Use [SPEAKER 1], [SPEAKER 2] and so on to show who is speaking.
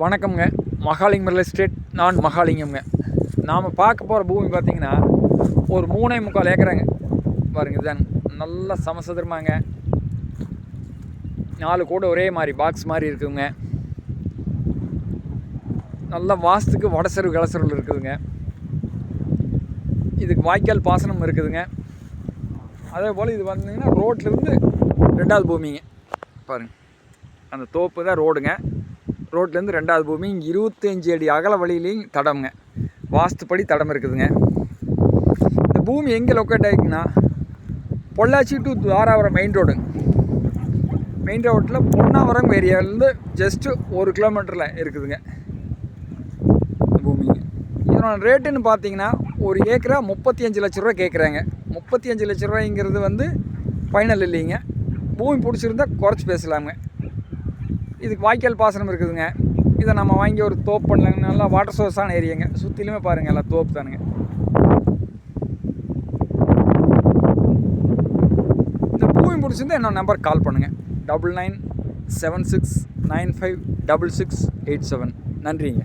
[SPEAKER 1] வணக்கம்ங்க. Mahalingam real estate நான் மகாலிங்கம்ங்க. நாம் பார்க்க போகிற பூமி பார்த்தீங்கன்னா ஒரு மூணே முக்கால் ஏக்கராங்க. பாருங்க இதுதான். நல்லா சமசதுரமாங்க. நாலு கூட ஒரே மாதிரி பாக்ஸ் மாதிரி இருக்குதுங்க. நல்ல வாஸ்துக்கு வடசரு கலசருள் இருக்குதுங்க. இதுக்கு வாய்க்கால் பாசனம் இருக்குதுங்க. அதே போல் இது வந்தீங்கன்னா ரோட்லேருந்து ரெண்டாவது பூமிங்க. பாருங்கள் அந்த தோப்பு தான் ரோடுங்க. ரோட்லேருந்து ரெண்டாவது பூமி இங்கே இருபத்தஞ்சி அடி அகல வழியிலையும் தடம்ங்க. வாஸ்துப்படி தடம் இருக்குதுங்க. இந்த பூமி எங்கே லொக்கேட் ஆகிக்குன்னா பொள்ளாச்சி டு தாராபுரம் மெயின் ரோடுங்க மெயின் ரோட்டில் பொன்னாவரம் ஏரியாவிலேருந்து ஜஸ்ட்டு ஒரு கிலோமீட்டரில் இருக்குதுங்க. இந்த பூமிங்க. இதனோட ரேட்டுன்னு பார்த்தீங்கன்னா ஒரு ஏக்கரா முப்பத்தி அஞ்சு லட்ச ரூபா கேட்குறாங்க முப்பத்தி அஞ்சு லட்ச ரூபாய்ங்கிறது வந்து ஃபைனல் இல்லைங்க. பூமி பிடிச்சிருந்தா குறைச்சி பேசலாங்க இதுக்கு வாய்க்கால் பாசனம் இருக்குதுங்க. இதை நம்ம வாங்கி ஒரு தோப்பு பண்ணலங்க. நல்லா வாட்டர் சோர்ஸான ஏரியாங்க சுற்றிலுமே பாருங்கள் எல்லாம் தோப்பு தானுங்க. இந்த பூமி பிடிச்சிருந்தா என்னோட நம்பர் கால் பண்ணுங்கள் double nine seven six nine five double six eight seven நன்றிங்க.